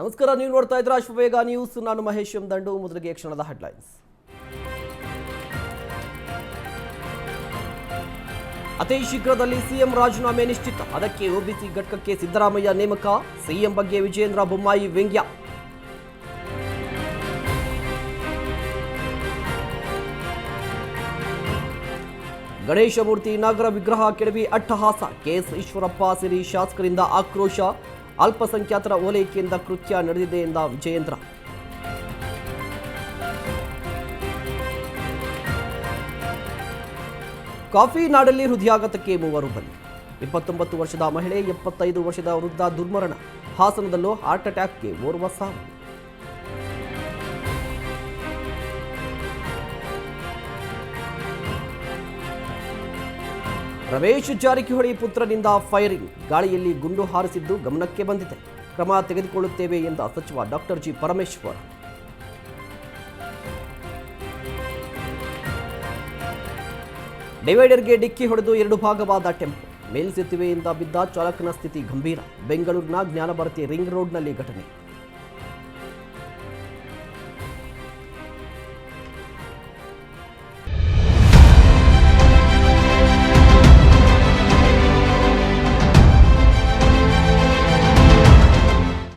ನಮಸ್ಕಾರ, ನೀವು ನೋಡ್ತಾ ಇದ್ರ ಅಶ್ವವೇಗ ನ್ಯೂಸ್ ನಾನು ಮಹೇಶ್ ಎಂ ದಂಡು ಮೊದಲಿಗೆ ಕ್ಷಣದ ಹೆಡ್ಲೈನ್ಸ್ ಅತಿ ಶೀಘ್ರದಲ್ಲಿ ಸಿಎಂ ರಾಜೀನಾಮೆ ನಿಶ್ಚಿತ. ಅದಕ್ಕೆ ಒಬಿಸಿ ಘಟಕಕ್ಕೆ ಸಿದ್ದರಾಮಯ್ಯ ನೇಮಕ. ಸಿಎಂ ಬಗ್ಗೆ ವಿಜೇಂದ್ರ ಬೊಮ್ಮಾಯಿ ವ್ಯಂಗ್ಯ. ಗಣೇಶ ಮೂರ್ತಿ, ನಾಗರ ವಿಗ್ರಹ, ಕೆಡವಿ ಅಟ್ಟಹಾಸ. ಕೆಎಸ್ ಈಶ್ವರಪ್ಪ ಸಿರಿ ಶಾಸಕರಿಂದ ಆಕ್ರೋಶ. ಅಲ್ಪಸಂಖ್ಯಾತರ ಓಲೈಕೆಯಿಂದ ಕೃತ್ಯ ನಡೆದಿದೆ ಎಂದ ವಿಜಯೇಂದ್ರ. ಕಾಫಿ ನಾಡಲ್ಲಿ ಹೃದಯಾಘಾತಕ್ಕೆ ಮೂವರು ಬಲಿ. ಇಪ್ಪತ್ತೊಂಬತ್ತು ವರ್ಷದ ಮಹಿಳೆ, ಎಪ್ಪತ್ತೈದು ವರ್ಷದ ವೃದ್ಧ ದುರ್ಮರಣ. ಹಾಸನದಲ್ಲೂ ಹಾರ್ಟ್ ಅಟ್ಯಾಕ್ಗೆ ಓರ್ವ ಸಾವು. ರಮೇಶ್ ಜಾರಕಿಹೊಳಿ ಪುತ್ರನಿಂದ ಫೈರಿಂಗ್. ಗಾಳಿಯಲ್ಲಿ ಗುಂಡು ಹಾರಿಸಿದ್ದು ಗಮನಕ್ಕೆ ಬಂದಿದೆ. ಕ್ರಮ ತೆಗೆದುಕೊಳ್ಳುತ್ತೇವೆ ಎಂದ ಸಚಿವ ಡಾಕ್ಟರ್ ಜಿ ಪರಮೇಶ್ವರ್. ಡಿವೈಡರ್ಗೆ ಡಿಕ್ಕಿ ಹೊಡೆದು ಎರಡು ಭಾಗವಾದ ಟೆಂಪೋ. ಮೇಲ್ಸೇತುವೆಯಿಂದ ಬಿದ್ದ ಚಾಲಕನ ಸ್ಥಿತಿ ಗಂಭೀರ. ಬೆಂಗಳೂರಿನ ಜ್ಞಾನಭಾರತಿ ರಿಂಗ್ ರೋಡ್ನಲ್ಲಿ ಘಟನೆ.